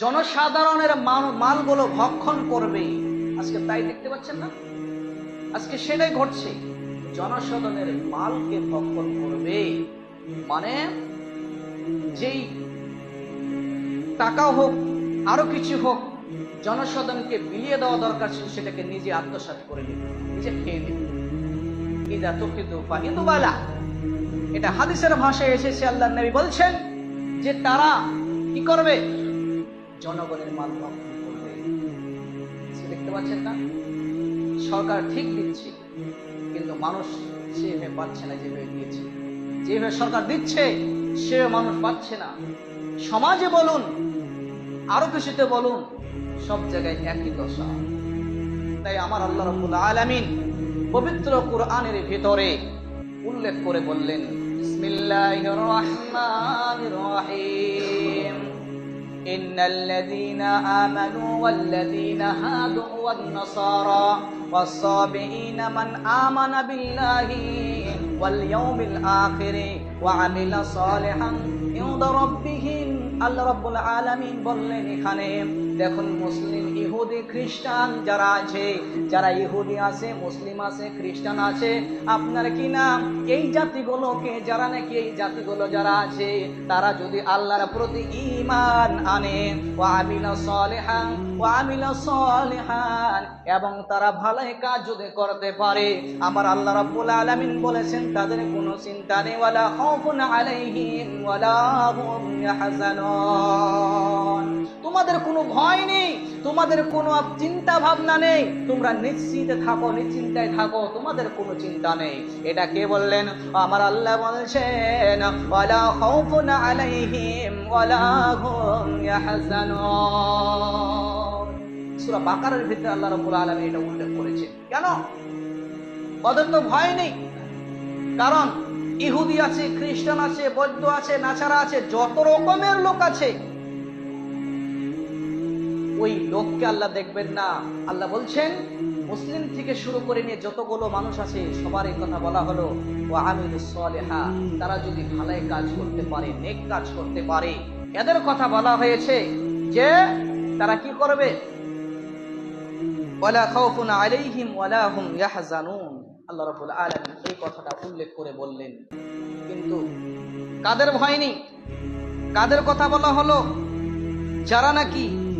জনসাধারণের মাল- মালগুলো ভক্ষণ করবে। আজকে তাই দেখতে পাচ্ছেন না? আজকে সেটাই ঘটছে। জনসাধারণের মালকে ভক্ষণ করবে। মানে যেই টাকা হোক, আরও কিছু হোক, জনসাধারণকে বিলিয়ে দেওয়া দরকার ছিল, সেটাকে নিজে আত্মসাৎ করে নেবে নিজে খেয়ে নেবে ইদা তুকিদু ফাহিদু বালা, এটা হাদিসের ভাষায় এসেছে আল্লাহ নবী বলছেন যে তারা কি করবে? জনগণের মাল ভক্ষণ করবে। দেখতে পাচ্ছেন না? সরকার ঠিক দিচ্ছে, কিন্তু মানুষ সেভাবে পাচ্ছে না, যেভাবে দিয়েছে। যেভাবে সরকার দিচ্ছে, সেভাবে মানুষ পাচ্ছে না। সমাজে বলুন, আরও কিছুতে বলুন, সব জায়গায় একই দশা। তাই আমার আল্লাহ রব্বুল আলামিন পবিত্র কোরআনের ভিতরে উল্লেখ করে বললেন, বিসমিল্লাহির রহমানির রহিম। إن الذين آمنوا والذين هادوا والنصارى والصابئين من آمن بالله واليوم الآخر وعمل صالحا عند ربهم আল্লাহ রব্বুল আলামিন বললেন এখানে দেখুন মুসলিম, ইহুদি খ্রিস্টান যারা আছে, যারা ইহুদি আছে, মুসলিম আছে, খ্রিস্টান আছে, আপনার কি নাম? এই জাতিগুলোকে যারা নাকি এই জাতিগুলো যারা আছে, তারা যদি আল্লাহর প্রতি ঈমান আনে ও আমিলা সলিহান ও আমিলা সলিহান, এবং তারা ভালোই কাজ যদি করতে পারে, আমার আল্লাহ রাব্বুল আলামিন বলেছেন, তাদের কোনো চিন্তা নেই, ওয়ালা খাউফুন আলাইহিম, ওয়ালা হুম ইয়াহজানুন। তোমাদের কোনো ভয় নেই, তোমাদের কোনো চিন্তা ভাবনা নেই, তোমরা নিশ্চিতে থাকো, নিশ্চিন্তায় থাকো, তোমাদের কোনো চিন্তা নেই। এটা কে বললেন? আমার আল্লাহ বলছেন, ওয়ালা খাউফুন আলাইহিম ওয়ালা হুম ইয়াহজানুন। সূরা বাকারার ভিতরে আল্লাহ রাব্বুল আলামিন এটা উল্লেখ করেছে কেন? ওদের তো ভয় নেই। কারণ ইহুদি আছে, খ্রিস্টান আছে, বৌদ্ধ আছে নাচারা আছে, যত রকমের লোক আছে ওই লোককে আল্লাহ দেখবেন না। আল্লাহ বলছেন, মুসলিম থেকে শুরু করে নিয়ে যতগুলো মানুষ আছে সবার এই কথা বলা হলো তারা যদি ভালাই কাজ করতে পারে, নেক কাজ করতে পারে। এদের কথা বলা হয়েছে যে, তারা কি করবে? আল্লাহ এই কথাটা উল্লেখ করে বললেন। কিন্তু কাদের ভয় নেই? কাদের কথা বলা হলো? যারা নাকি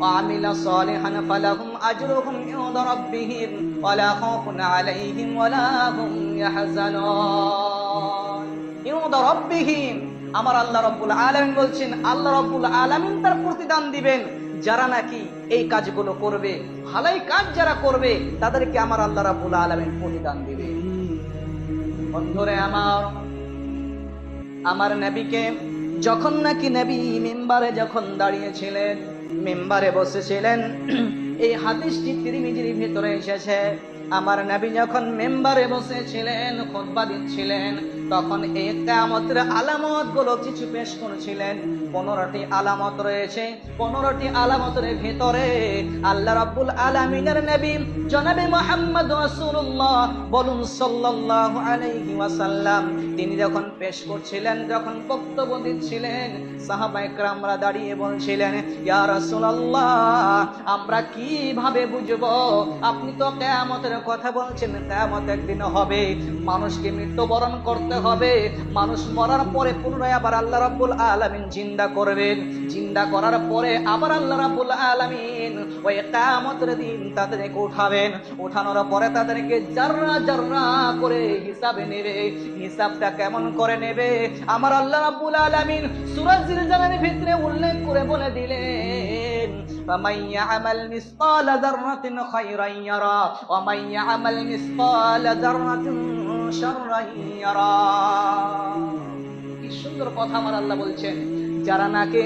وعمل صالحا فلهم أجرهم عند ربهم ولا خوف عليهم ولا هم يحزنون عند ربهم আমার আল্লাহ রব্বুল আলামিন বলছেন আল্লাহ রব্বুল আলামিন তার প্রতিদান দিবেন যারা নাকি এই কাজগুলো করবে ভালাই কাজ যারা করবে তাদেরকে আমার আল্লাহ রাব্বুল আলামিন প্রতিদান দিবে বন্ধুরে আমার আমার নবীকে যখন নাকি নবী মেম্বারে যখন দাঁড়িয়েছিলেন মেম্বারে বসেছিলেন। এই হাদিসটি তিরিমিজির ভিতরে এসেছে। আমার নবী যখন মেম্বারে বসেছিলেন খোদবা দিচ্ছিলেন তখন এই কিয়ামতের আলামতগুলো কিছু পেশ করেছিলেন। পনেরোটি আলামত রয়েছে। পনেরোটি আলামতের ভেতরে আল্লাহ রাব্বুল আলামিনের নবী, জনাবে মোহাম্মদ রাসূলুল্লাহ বলুন সাল্লাল্লাহু আলাইহি ওয়াসাল্লাম। তিনি যখন পেশ করছিলেন, যখন বক্তব্য দিচ্ছিলেন, সাহাবা একরামরা দাঁড়িয়ে বলছিলেন, ইয়া রাসূলুল্লাহ, আমরা কীভাবে বুঝব? আপনি তো কিয়ামতের কথা বলছেন, কিয়ামত একদিন হবে। মানুষকে মৃত্যুবরণ করতে হবে মানুষ মরার পরে পুনরায় আবার আল্লাহ রাব্বুল আলামিন জিন্দা করবেন জিন্দা করার পরে আবার আল্লাহ রাব্বুল আলামিন ওই কিয়ামতের দিন তাদেরকে উঠাবেন উঠানোর পরে তাদেরকে জাররা জাররা করে হিসাবে নেবে হিসাবটা কেমন করে নেবে আমার আল্লাহ রাব্বুল আলামিন সূরা জিলজালের ভিতরে উল্লেখ করে বলে দিলেন فمن يعمل مثقال ذرة خيرا يرى ومن يعمل مثقال ذرة শাররা ইয়ারা। কি সুন্দর কথা আমার আল্লাহ বলছেন। যারা নাকে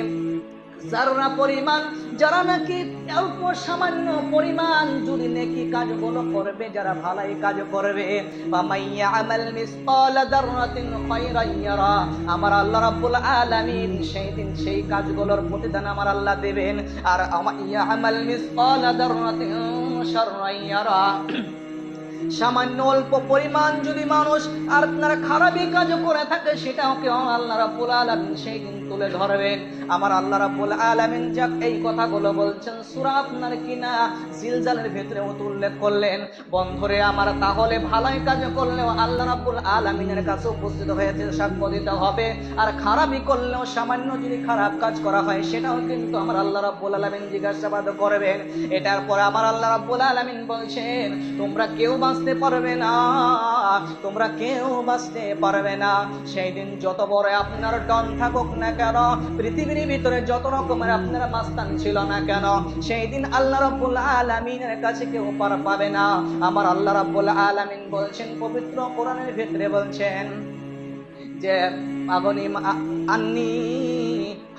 জাররা পরিমাণ, যারা নাকি অল্প সামান্য পরিমাণ যদি নেকি কাজগুলো করবে, যারা ভালাই কাজ করবে বা মাইয়া আমাল মিসকাল দাররাতিন খায়রান ইয়ারা। আমার আল্লাহ রাব্বুল আলামিন সেই দিন সেই কাজগুলোর প্রতিদান আমার আল্লাহ দেবেন। আর আমাইয়া আমাল মিসকাল দাররাতিন শাররান ইয়ারা। সামান্য অল্প পরিমাণ যদি মানুষ আপনারা খারাপই কাজ করে থাকে, সেটাও কেউ আল্লাহ রাব্বুল আলামিন সেই দিন তুলে ধরবেন। আমার আল্লাহ রাব্বুল আলামিন যাক এই কথাগুলো বলছেন, সূরা আপনার কিনা? জিলজালের ভেতরে উল্লেখ করলেন, বন্ধুরে আমার, তাহলে ভালাই কাজ করলেও আল্লাহ রাব্বুল আলামিনের কাছে উপস্থিত হয়েছে, সাক্ষ্য হবে। আর খারাপই করলেও সামান্য যদি খারাপ কাজ করা হয়, সেটাও কিন্তু আমার আল্লাহ রাব্বুল আলামিন জিজ্ঞাসাবাদ করবেন। এটার পরে আমার আল্লাহ রাব্বুল আলামিন বলছেন, তোমরা কেউ বাঁচতে পারবে না, তোমরা কেউ বাঁচতে পারবে না। সেই দিন যত বড় আপনার ডন থাকুক না কেন, পৃথিবীর ভিতরে যত রকমের আপনার মাস্তান ছিল না কেন, সেই দিন আল্লাহ রাব্বুল আলামিনের কাছে কেউ পার পাবে না। আমার আল্লাহ রাব্বুল আলামিন বলছেন, পবিত্র কোরআনের ভিতরে বলছেন যে, আগনি আন্নি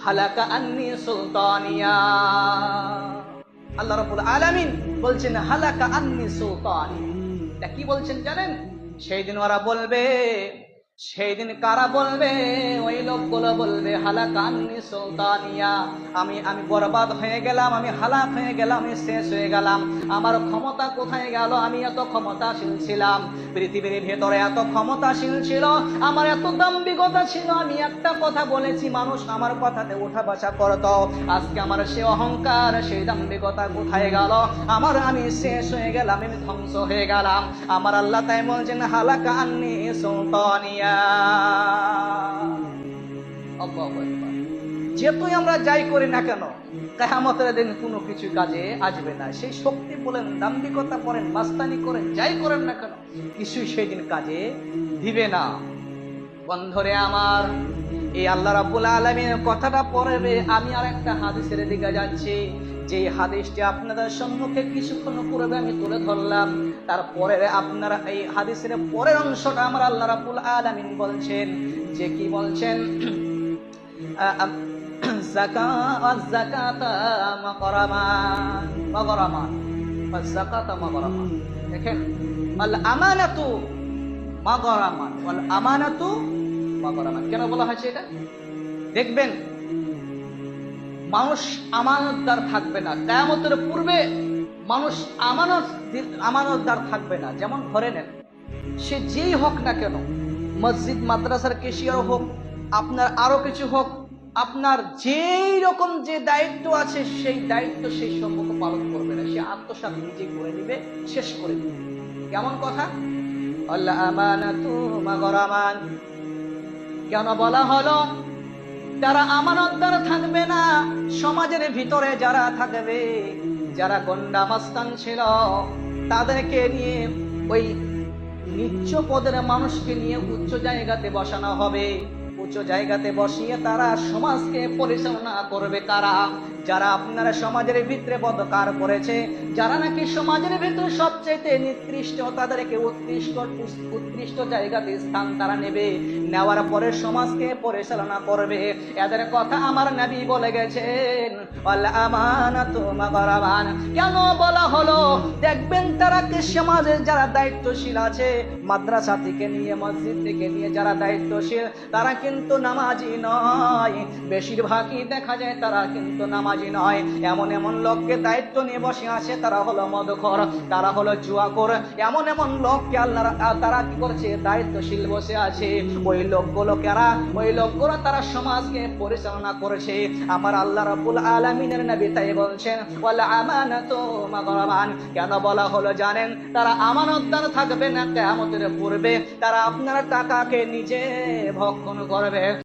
হালাকা আন্নি সুলতানিয়া। আল্লাহ রাব্বুল আলামিন বলছেন, হালাকা আন্নি সুলতানি এটা কি বলছেন জানেন? সেই দিন ওরা বলবে সেই দিন কারা বলবে? ওই লোকগুলো বলবে হালাকা আন্নি সুলতানিয়া, আমি আমি বরবাদ হয়ে গেলাম, আমি হালাক হয়ে গেলাম, আমি শেষ হয়ে গেলাম। আমার ক্ষমতা কোথায় গেল? আমি এত ক্ষমতাশীল ছিলাম। পৃথিবীর ভেতরে এত ক্ষমতাশীল ছিল, আমার এত দাম্ভিকতা ছিল। আমি একটা কথা বলেছি, মানুষ আমার কথাতে উঠা বসা করতো। আজকে আমার সে অহংকার, সেই দাম্ভিকতা কোথায় গেল? আমার আমি শেষ হয়ে গেলাম, আমি ধ্বংস হয়ে গেলাম। আমার আল্লাহ তাই বলছেন হালাকা আন্নি সুলতানিয়া। আকবার। আমরা যাই করি না কেন, কেয়ামতের দিন কোনো কিছু কাজে আসবে না। সেই শক্তি বলেন, দাম্ভিকতা করেন মাস্তানি করেন, যাই করেন না কেন, কিছুই সেই দিন কাজে দিবে না। বন্ধরে আমার, এই আল্লাহ রাব্বুল আলামিনের কথাটা পড়বে আমি আর একটা হাদিসের দিকে যাচ্ছি। যে হাদিসটি আপনাদের সম্মুখে কিছুক্ষণ পূর্বে আমি তুলে ধরলাম তারপরে আপনারা এই হাদিসের পরের অংশটা আমার আল্লাহ রাব্বুল আলামিন বলছেন। যে কি বলছেন? দেখেন আমানাতু আমানাতু কেন বলা হয়েছে এটা? দেখবেন মানুষ আমানতদার থাকবে না। কেয়ামতের পূর্বে মানুষ আমানত আমানতদার থাকবে না। যেমন ধরে নেন, সে যেই হোক না কেন, মসজিদ, মাদ্রাসার কেশিয়ার হোক, আপনার আরও কিছু হোক, আপনার যেই রকম যে দায়িত্ব আছে, সেই দায়িত্ব সেই সম্পর্ক পালন করবে না। সে আত্মসাৎ নিজে করে নিবে, শেষ করে দিবে। কেমন কথা? আল্লাহ আমানাতু কেন বলা হলো? যারা আমানতদার থাকবে না, সমাজের ভিতরে যারা থাকবে, যারা গন্ডা মাস্তান ছিল, তাদেরকে নিয়ে ওই নিচ্চ পদের মানুষকে নিয়ে উচ্চ জায়গাতে বসানো হবে। উচ্চ জায়গাতে বসিয়ে তারা সমাজকে পরিচালনা করবে কারা? যারা আপনারা সমাজের ভিতরে বদকার করেছে, যারা নাকি সমাজের ভিতরে সবচেয়ে নিকৃষ্ট, তাদেরকে উৎকৃষ্ট উৎকৃষ্ট জায়গাতে স্থান তারা নেবে। নেওয়ার পরে সমাজকে পরিচালনা করবে। এদের কথা আমার নবী বলে গেছেন কেন বলা হলো? দেখবেন তারা কি সমাজের যারা দায়িত্বশীল আছে, মাদ্রাসা থেকে নিয়ে, মসজিদ থেকে নিয়ে যারা দায়িত্বশীল, তারা কিন্তু নামাজি নয়। বেশিরভাগই দেখা যায় তারা কিন্তু নামাজি নয়। এমন এমন লোককে দায়িত্ব নিয়ে বসে আছে, তারা হলো মদখর, তারা হলো জুয়াখোর। এমন এমন লোককে আল্লাহ তারা কি করছে? দায়িত্বশীল বসে আছে। ওই লোকগুলো কারা ওই লোকগুলো তারা সমাজকে পরিচালনা করেছে। আমার আল্লাহ রাব্বুল আলামিনের নবী তাই বলছেন কেন বলা হলো জানেন? তারা আমানতদার থাকবে না, কিয়ামতের পূর্বে। তারা আপনার টাকাকে নিজে ভক্ষণ করবে।